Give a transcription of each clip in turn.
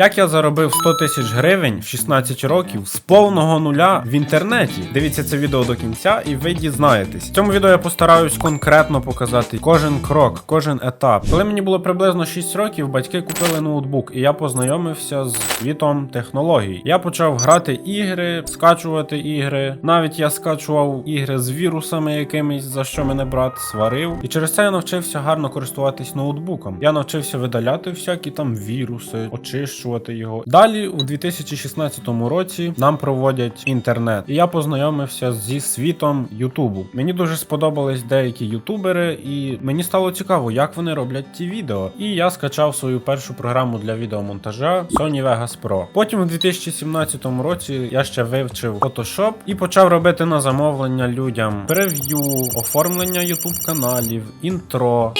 Як я заробив 100 тисяч гривень в 16 років з повного нуля в інтернеті? Дивіться це відео до кінця, і ви дізнаєтесь. В цьому відео я постараюсь конкретно показати кожен крок, кожен етап. Коли мені було приблизно 6 років, батьки купили ноутбук, і я познайомився з світом технологій. Я почав грати ігри, скачувати ігри. Навіть я скачував ігри з вірусами якимись, за що мене брат сварив. І через це я навчився гарно користуватись ноутбуком. Я навчився видаляти всякі там віруси, очищувати його. Далі, у 2016 році, нам проводять інтернет, і я познайомився зі світом Ютубу. Мені дуже сподобались деякі ютубери, і мені стало цікаво, як вони роблять ті відео. І я скачав свою першу програму для відеомонтажа Sony Vegas Pro. Потім у 2017 році я ще вивчив Photoshop і почав робити на замовлення людям прев'ю, оформлення YouTube каналів, інтро.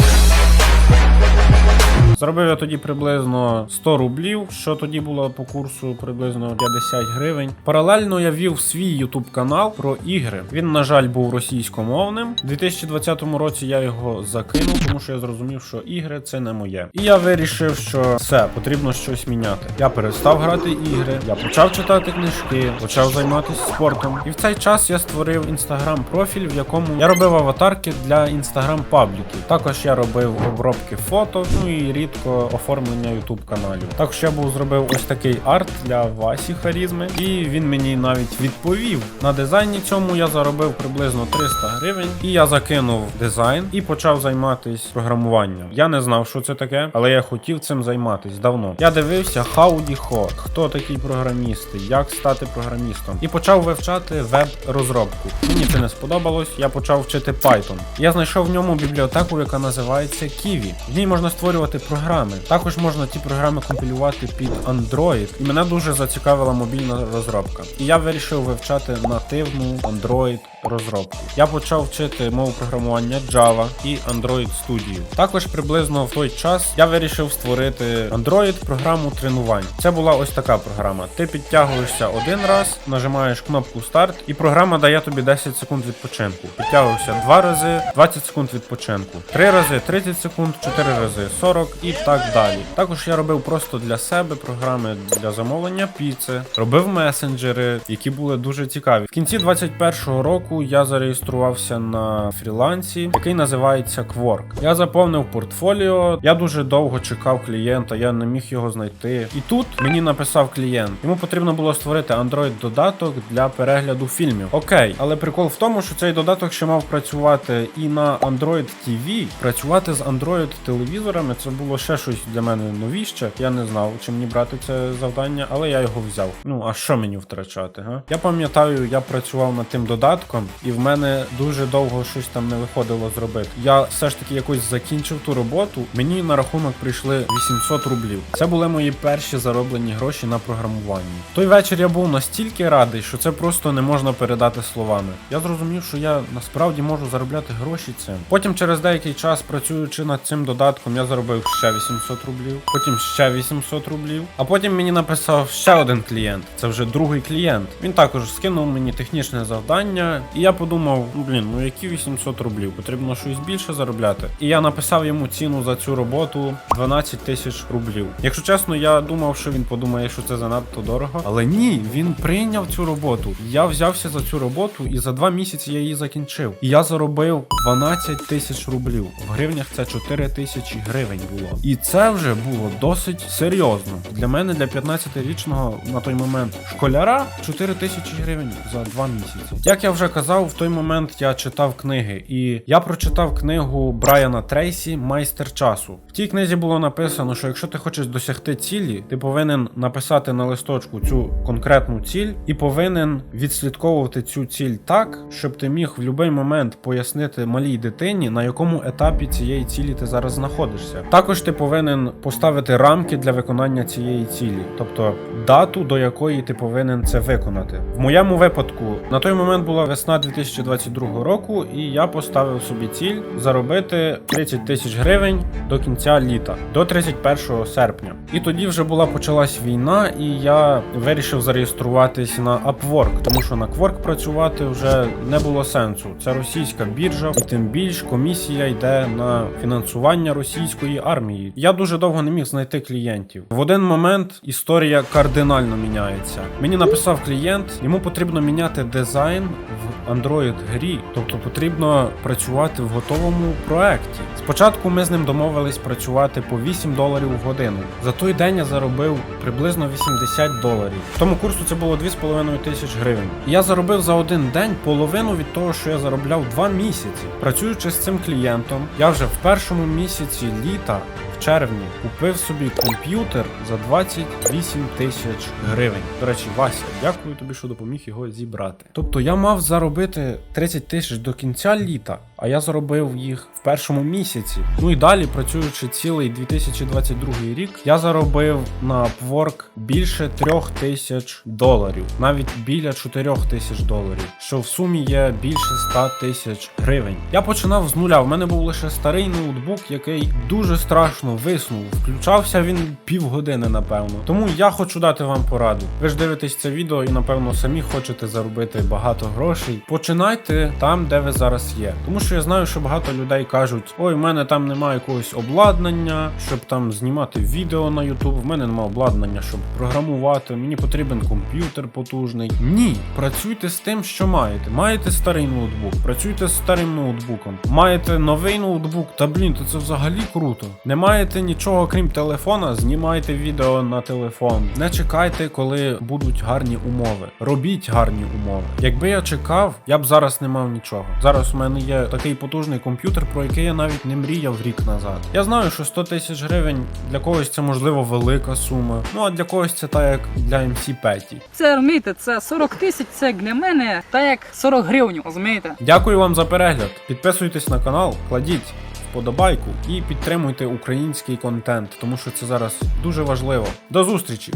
Зробив я тоді приблизно 100 рублів, що тоді було по курсу приблизно 50 гривень. Паралельно я вів свій YouTube канал про ігри. Він, на жаль, був російськомовним. У 2020 році я його закинув, тому що я зрозумів, що ігри це не моє. І я вирішив, що все потрібно щось міняти. Я перестав грати ігри, я почав читати книжки, почав займатися спортом. І в цей час я створив інстаграм профіль, в якому я робив аватарки для інстаграм пабліків. Також я робив обробки фото, ну і рідко оформлення ютуб каналів. Також я був зробив ось такий арт для Васі Харізми, і він мені навіть відповів. На дизайні цьому я заробив приблизно 300 гривень, і я закинув дизайн і почав займатися програмуванням. Я не знав, що це таке, але я хотів цим займатися давно. Я дивився Хауді Ход, хто такі програмісти, як стати програмістом, і почав вивчати веб-розробку. Мені це не сподобалось. Я почав вчити Python. Я знайшов в ньому бібліотеку, яка називається Kiwi. В ній можна створювати програми. Також можна ті програми компілювати під Android. І мене дуже зацікавила мобільна розробка. І я вирішив вивчати нативну Android розробку. Я почав вчити мову програмування Java і Android Studio. Також приблизно в той час я вирішив створити Android програму тренувань. Це була ось така програма. Ти підтягуєшся один раз, нажимаєш кнопку старт, і програма дає тобі 10 секунд відпочинку. Підтягуєшся два рази, 20 секунд відпочинку, три рази 30 секунд, 4 рази 40 і так далі. Також я робив просто для себе програми для замовлення піци, робив месенджери, які були дуже цікаві. В кінці 21-го року я зареєструвався на фрілансі, який називається Quark. Я заповнив портфоліо. Я дуже довго чекав клієнта, я не міг його знайти. І тут мені написав клієнт. Йому потрібно було створити Android додаток для перегляду фільмів. Окей, але прикол в тому, що цей додаток ще мав працювати і на Android TV. Працювати з Android телевізорами це було ще щось для мене новіще. Я не знав, чи мені брати це завдання, але я його взяв. Ну а що мені втрачати? Га? Я пам'ятаю, я працював над тим додатком, і в мене дуже довго щось там не виходило зробити. Я все ж таки якось закінчив ту роботу. Мені на рахунок прийшли 800 рублів. Це були мої перші зароблені гроші на програмуванні. Той вечір я був настільки радий, що це просто не можна передати словами. Я зрозумів, що я насправді можу заробляти гроші цим. Потім через деякий час, працюючи над цим додатком, я заробив ще 800 рублів, потім ще 800 рублів. А потім мені написав ще один клієнт. Це вже другий клієнт. Він також скинув мені технічне завдання, і я подумав: ну блін, ну які 800 рублів? Потрібно щось більше заробляти. І я написав йому ціну за цю роботу 12 тисяч рублів. Якщо чесно, я думав, що він подумає, що це занадто дорого. Але ні, він прийняв цю роботу. Я взявся за цю роботу, і за два місяці я її закінчив. І я заробив 12 тисяч рублів. В гривнях це 4 тисячі гривень було. І це вже було досить серйозно. Для мене, для 15-річного на той момент школяра, 4 тисячі гривень за два місяці. Як я вже казав, в той момент я читав книги, і я прочитав книгу Брайана Трейсі Майстер часу. В тій книзі було написано, що якщо ти хочеш досягти цілі, ти повинен написати на листочку цю конкретну ціль і повинен відслідковувати цю ціль так, щоб ти міг в будь-який момент пояснити малій дитині, на якому етапі цієї цілі ти зараз знаходишся. Також ти повинен поставити рамки для виконання цієї цілі, тобто дату, до якої ти повинен це виконати. В моєму випадку на той момент була весна 2022 року, і я поставив собі ціль заробити 30 тисяч гривень до кінця літа, до 31 серпня. І тоді вже була почалась війна, і я вирішив зареєструватись на Upwork, тому що на Quark працювати вже не було сенсу. Це російська біржа, і тим більш комісія йде на фінансування російської армії. Я дуже довго не міг знайти клієнтів. В один момент історія кардинально міняється. Мені написав клієнт, йому потрібно міняти дизайн в Android грі, тобто потрібно працювати в готовому проекті. Спочатку ми з ним домовились працювати по 8 доларів в годину. За той день я заробив приблизно 80 доларів. В тому курсу це було 2,5 тисяч гривень. Я заробив за один день половину від того, що я заробляв 2 місяці. Працюючи з цим клієнтом, я вже в першому місяці літа червні купив собі комп'ютер за 28 тисяч гривень. До речі, Вася, дякую тобі, що допоміг його зібрати. Тобто я мав заробити 30 тисяч до кінця літа, а я заробив їх в першому місяці. Ну і далі, працюючи цілий 2022 рік, я заробив на Upwork більше 3 тисяч доларів, навіть біля 4 тисяч доларів, що в сумі є більше 100 тисяч гривень. Я починав з нуля. В мене був лише старий ноутбук, який дуже страшно виснув. Включався він півгодини, напевно. Тому я хочу дати вам пораду. Ви ж дивитесь це відео і напевно самі хочете заробити багато грошей. Починайте там, де ви зараз є. Тому що я знаю, що багато людей кажуть: ой, в мене там немає якогось обладнання, щоб там знімати відео на YouTube. В мене немає обладнання, щоб програмувати. Мені потрібен комп'ютер потужний. Ні, працюйте з тим, що маєте. Маєте старий ноутбук, працюйте з старим ноутбуком. Маєте новий ноутбук, та блін, то це взагалі круто. Не маєте нічого крім телефона, знімайте відео на телефон. Не чекайте, коли будуть гарні умови. Робіть гарні умови. Якби я чекав, я б зараз не мав нічого. Зараз у мене є такий потужний комп'ютер, про який я навіть не мріяв рік назад. Я знаю, що 100 тисяч гривень для когось це можливо велика сума. Ну а для когось це так як для MC Петі. Це розумієте, це 40 тисяч, це для мене, так як 40 гривень, розумієте? Дякую вам за перегляд. Підписуйтесь на канал, кладіть вподобайку і підтримуйте український контент, тому що це зараз дуже важливо. До зустрічі!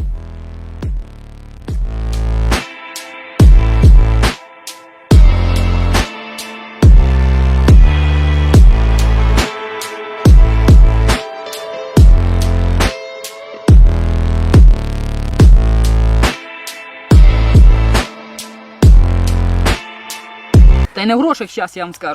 Не в грошах зараз, я вам скажу.